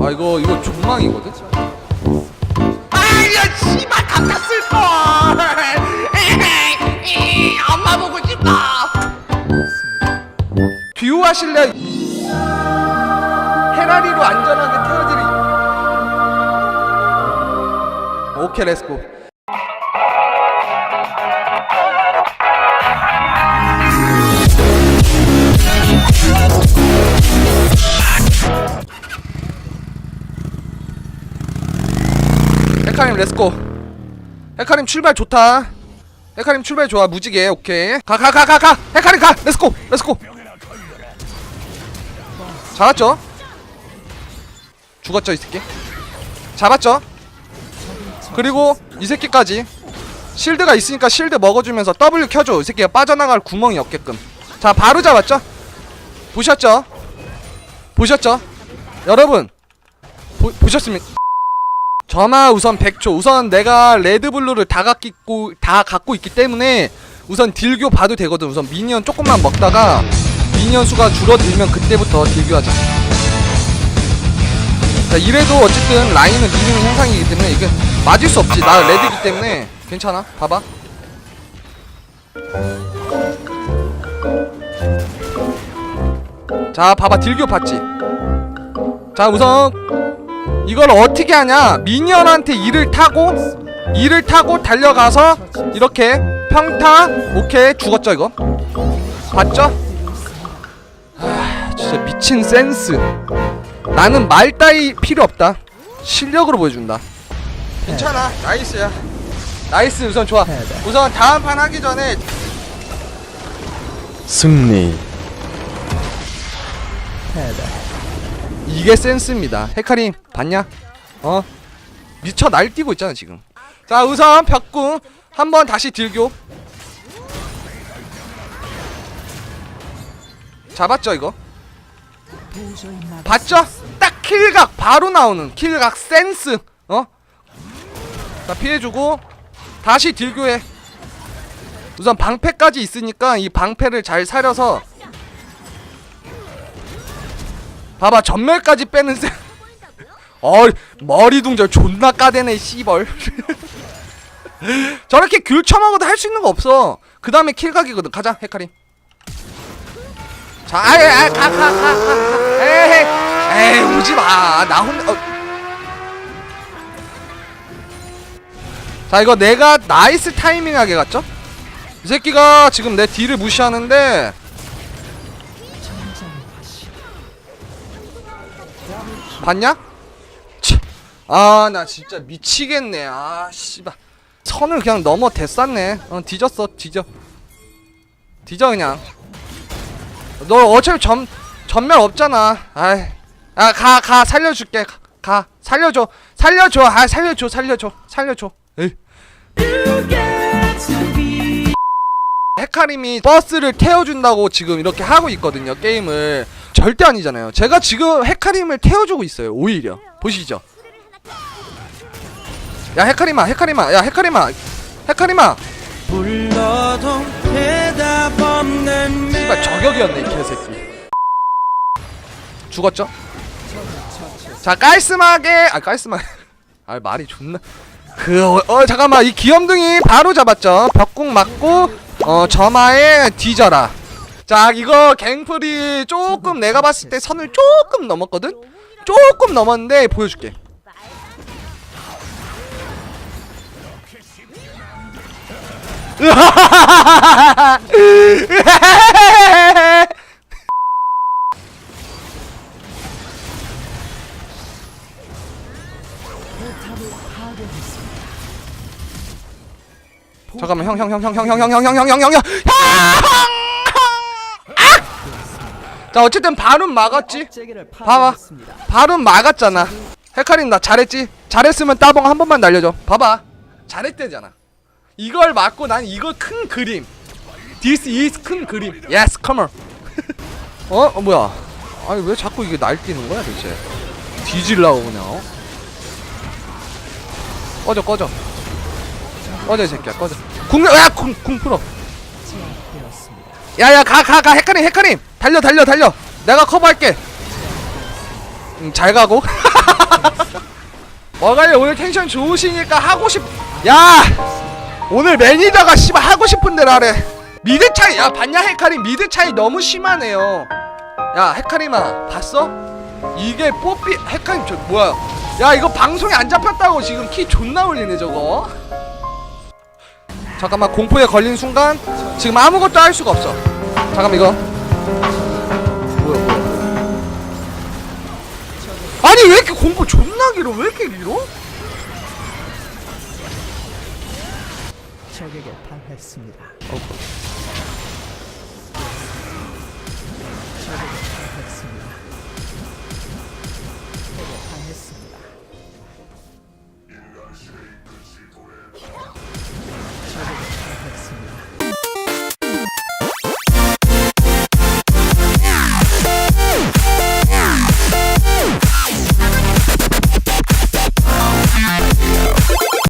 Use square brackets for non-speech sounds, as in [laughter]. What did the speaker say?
아 이거 이거 존망이거든. 아야 씨발 갖다 쓸 걸 [laughs] 엄마 보고 싶다 듀오 하실래? 헤라리로 안전하게 태워드리. 오케이 렛츠고. 렛츠고. 헤카림 출발 좋다. 헤카림 출발 좋아 무지개 오케이. 가 가 가 가 가. 헤카림 가. 렛츠고 렛츠고. 잡았죠? 죽었죠 이 새끼 잡았죠? 그리고 이 새끼까지 실드가 있으니까 실드 먹어주면서 W 켜줘 이 새끼가 빠져나갈 구멍이 없게끔 자 바로 잡았죠? 보셨죠? 보셨죠? 여러분 보, 보셨습니까? 점화 우선 100초 우선 내가 레드블루를 다 갖고 다 갖고 있기 때문에 우선 딜교 봐도 되거든. 우선 미니언 조금만 먹다가 미니언 수가 줄어들면 그때부터 딜교하자. 자 이래도 어쨌든 라인은 미니언 형상이기 때문에 이게 맞을 수 없지. 나 레드기 때문에. 괜찮아? 봐봐. 자 봐봐. 딜교 봤지? 자 우선 이걸 어떻게 하냐? 미니언한테 이를 타고 이를 타고 달려가서 이렇게 평타 오케이 죽었죠 이거? 봤죠? 아 진짜 미친 센스. 나는 말 따위 필요 없다. 실력으로 보여준다. 괜찮아. 나이스야. 나이스 우선 좋아. 우선 다음 판 하기 전에 승리 이게 센스입니다 헤카림 봤냐? 어? 미쳐 날뛰고 있잖아 지금 자 우선 벽궁 한번 다시 딜교 잡았죠 이거? 봤죠? 딱 킬각 바로 나오는 킬각 센스 어? 자 피해주고 다시 딜교해 우선 방패까지 있으니까 이 방패를 잘 사려서 봐봐 전멸까지 빼는 세 [laughs] 어, 머리 동절 존나 까대네 씨벌. [laughs] 저렇게 귤 처먹어도 할 수 있는 거 없어. 그 다음에 킬각이거든. 가자 헤카림 자 아예 아예 가가가 가 에이 에이 오지 마. 나 혼자 어. 자 이거 내가 나이스 타이밍하게 갔죠? 이 새끼가 지금 내 딜을 무시하는데 봤냐? 아 나 진짜 미치겠네. 아 씨발. 선을 그냥 넘어 대쌌네. 어 뒤졌어 뒤져. 뒤져 그냥. 너 어차피 전 전멸 없잖아. 아이. 아가 가 살려줄게. 가, 가. 살려줘. 살려줘. 아 살려줘 살려줘. 살려줘. 에이. 헤카림이 버스를 태워준다고 지금 이렇게 하고 있거든요 게임을 절대 아니잖아요. 제가 지금 헤카림을 태워주고 있어요 오히려. 보시죠. 야 헤카림아 헤카림아 야 헤카림아 헤카림아 불러도 대답 없는 씨발 저격이었네 이 개새끼. 죽었죠? 자 깔끔하게 아 깔끔하게 [laughs] 아 말이 존나. 그 어, 어 잠깐만 이 귀염둥이 바로 잡았죠? 벽궁 맞고 어 점화에 뒤져라 자 이거 갱플이 조금 내가 봤을 때 선을 조금 넘었거든 조금 넘었는데 보여줄게 잠깐만 형 형 형 형 형 형 형 형 형 형 형 형 자 어쨌든 발은 막았지. 봐봐. 발은 막았잖아. 헤카린 나 잘했지? 잘했으면 따봉 한 번만 날려줘. 봐봐. 잘했대잖아. 이걸 맞고 난 이거 큰 그림. This is 큰 그림. Yes come on. [laughs] 어? 어 뭐야? 아니 왜 자꾸 이게 날뛰는 거야 도대체? 뒤질라고 그냥 어? 꺼져 꺼져. 꺼져 이 새끼야 꺼져. 궁 야 궁 궁 풀어 야야 가 가 가 헤카림 헤카림 달려 달려 달려 내가 커버할게 음, 잘 가고 [laughs] 머가리 오늘 텐션 좋으시니까 하고 싶. 야 오늘 매니저가 씨발 하고 싶은 대로 하래. 미드 차이 야 봤냐 헤카림 미드 차이 너무 심하네요. 야 헤카림아 봤어? 이게 뽀삐 헤카림 저 뭐야? 야 이거 방송에 안 잡혔다고 지금 키 존나 올리네 저거. 잠깐만 공포에 걸린 순간 지금 아무것도 할 수가 없어. 잠깐만 이거. 뭐야 뭐야. 아니 왜 이렇게 공포 존나 길어? 왜 이렇게 길어? 적에게 당했습니다.